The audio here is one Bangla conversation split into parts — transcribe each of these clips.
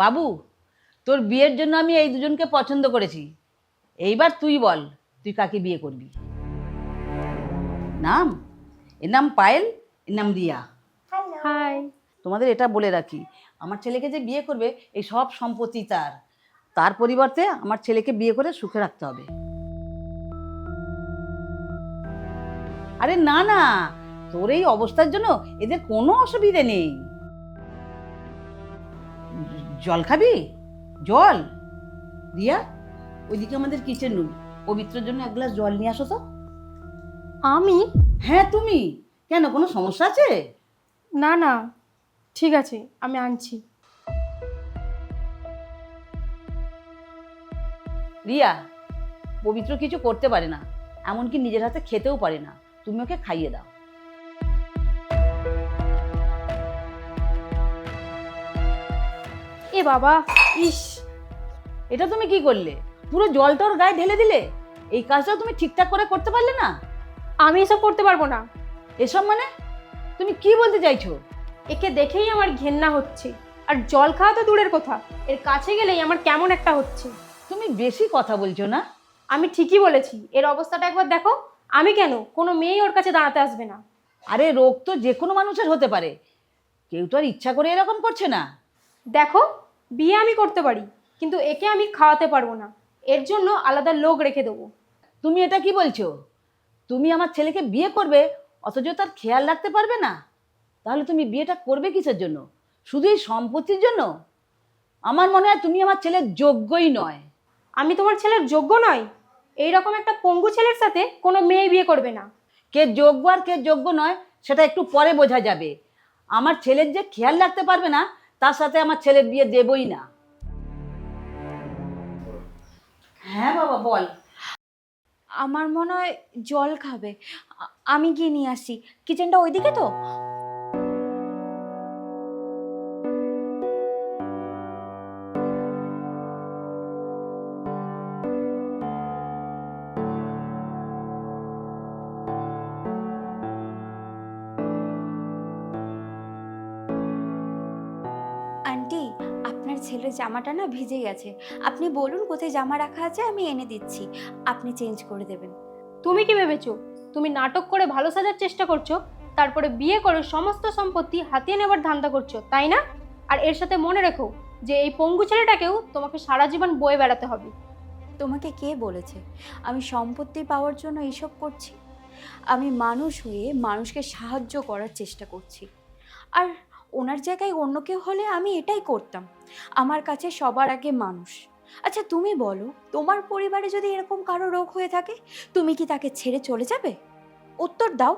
বাবু তোর বিয়ের জন্য আমি এই দুজনকে পছন্দ করেছি। এইবার তুই বল তুই কাকে বিয়ে করবি? নাম? এর নাম পায়েল এর নাম রিয়া। হাই তোমাদের এটা বলে রাখি আমার ছেলেকে যে বিয়ে করবে এই সব সম্পত্তি তার। তার পরিবর্তে আমার ছেলেকে বিয়ে করে সুখে রাখতে হবে। আরে না না তোর এই অবস্থার জন্য এদের কোনো অসুবিধে নেই। জল খাবি? জল? রিয়া ওইদিকে আমাদের কিচেন রুম পবিত্রের জন্য এক গ্লাস জল নিয়ে আসো তো। আমি? হ্যাঁ তুমি। কেন কোনো সমস্যা আছে? না না। ঠিক আছে আমি আনছি। রিয়া পবিত্র কিছু করতে পারে না। এমনকি নিজের হাতে খেতেও পারে না। তুমি ওকে খাইয়ে দাও। এ বাবা ইস এটা তুমি কি করলে? পুরো জলটা ওর গায়ে ঢেলে দিলে? এই কাজটাও তুমি ঠিকঠাক করে করতে পারলে না? আমি এসব করতে পারব না। এসব মানে? তুমি কি বলতে চাইছো? একে দেখেই আমার ঘেন্না হচ্ছে। আর জল খাওয়া তো দূরের কথা। এর কাছে গেলেই আমার কেমন একটা হচ্ছে। তুমি বেশি কথা বলছো না? আমি ঠিকই বলেছি। এর অবস্থাটা একবার দেখো। আমি কেন? কোনো মেয়েই ওর কাছে দাঁড়াতে আসবে না। আরে রোগ তো যে কোনো মানুষের হতে পারে। কেউ তো আর ইচ্ছা করে এরকম করছে না। দেখো বিয়ে আমি করতে পারি কিন্তু একে আমি খাওয়াতে পারব না। এর জন্য আলাদা লোক রেখে দেবো। তুমি এটা কি বলছো? তুমি আমার ছেলেকে বিয়ে করবে অথচ তার খেয়াল রাখতে পারবে না? তাহলে তুমি বিয়েটা করবে কিসের জন্য? শুধু এই সম্পত্তির জন্য? আমার মনে হয় তুমি আমার ছেলের যোগ্যই নয়। আমি তোমার ছেলের যোগ্য নয়। এই রকম একটা পঙ্গু ছেলের সাথে কোনো মেয়ে বিয়ে করবে না। কে যোগ্য আর কে যোগ্য নয় সেটা একটু পরে বোঝা যাবে। আমার ছেলের যে খেয়াল রাখতে পারবে না তার সাথে আমার ছেলের বিয়ে দেবই না। হ্যাঁ বাবা বল। আমার মনে হয় জল খাবে। আ- আমি গিয়ে নিয়ে আসি। কিচেনটা ওইদিকে তো? ছেলের জামাটা না ভিজে গেছে। আপনি বলুন কোথায় জামা রাখা আছে আমি এনে দিচ্ছি। আপনি চেঞ্জ করে দেবেন। তুমি কি ভেবেছো? তুমি নাটক করে ভালো সাজার চেষ্টা করছ তারপরে বিয়ে করে সমস্ত সম্পত্তি হাতিয়ে নেবার ধান্দা করছ তাই না? আর এর সাথে মনে রেখো যে এই পঙ্গু ছেলেটাকেও তোমাকে সারা জীবন বয়ে বেড়াতে হবে। তোমাকে কে বলেছে? আমি সম্পত্তি পাওয়ার জন্য এইসব করছি? আমি মানুষ হয়ে মানুষকে সাহায্য করার চেষ্টা করছি। আর ওনার জায়গায় অন্য কেউ হলে আমি এটাই করতাম। আমার কাছে সবার আগে মানুষ। আচ্ছা তুমি বলো তোমার পরিবারে যদি এরকম কারও রোগ হয়ে থাকে তুমি কি তাকে ছেড়ে চলে যাবে? উত্তর দাও।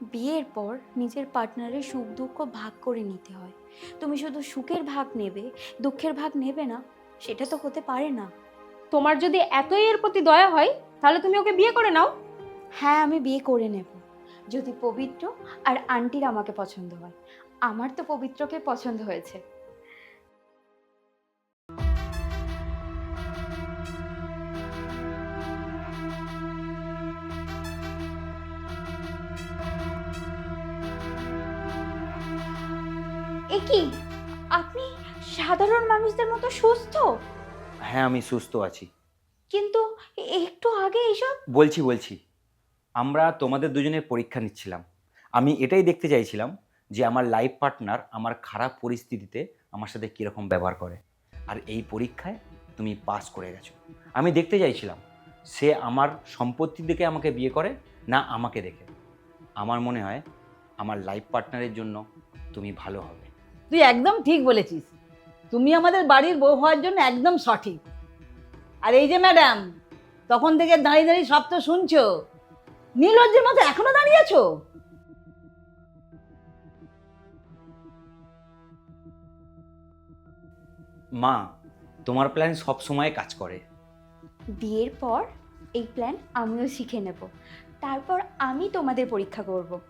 বিয়ের পর নিজের পার্টনারের সুখ দুঃখ ভাগ করে নিতে হয়। তুমি শুধু সুখের ভাগ নেবে দুঃখের ভাগ নেবে না সেটা তো হতে পারে না। তোমার যদি এতই এর প্রতি দয়া হয় তাহলে তুমি ওকে বিয়ে করে নাও। হ্যাঁ আমি বিয়ে করে নেব। যদি পবিত্র আর আন্টির আমাকে পছন্দ হয়। আমার তো পবিত্রকে পছন্দ হয়েছে। এ কি? আপনি সাধারণ মানুষদের মতো সুস্থ? হ্যাঁ আমি সুস্থ আছি। কিন্তু একটু আগে এইসব বলছি বলছি। আমরা তোমাদের দুজনের পরীক্ষা নিচ্ছিলাম। আমি এটাই দেখতে চাইছিলাম যে আমার লাইফ পার্টনার আমার খারাপ পরিস্থিতিতে আমার সাথে কীরকম ব্যবহার করে। আর এই পরীক্ষায় তুমি পাস করে গেছো। আমি দেখতে চাইছিলাম, সে আমার সম্পত্তি দেখে আমাকে বিয়ে করে না আমাকে দেখে। আমার মনে হয় আমার লাইফ পার্টনারের জন্য তুমি ভালো হবে। তুই একদম ঠিক বলেছিস। তুমি আমাদের বাড়ির বউ হওয়ার জন্য একদম সঠিক। আর এই যে ম্যাডাম তখন থেকে দাঁড়িয়ে দাঁড়িয়ে সব তো শুনছো। নীলজ্জের মতো এখনও দাঁড়িয়ে আছো? মা, তোমার প্ল্যান সব সময় কাজ করে। বিয়ের পর এই প্ল্যান আমিও শিখে নেব। তারপর আমি তোমাদের পরীক্ষা করব।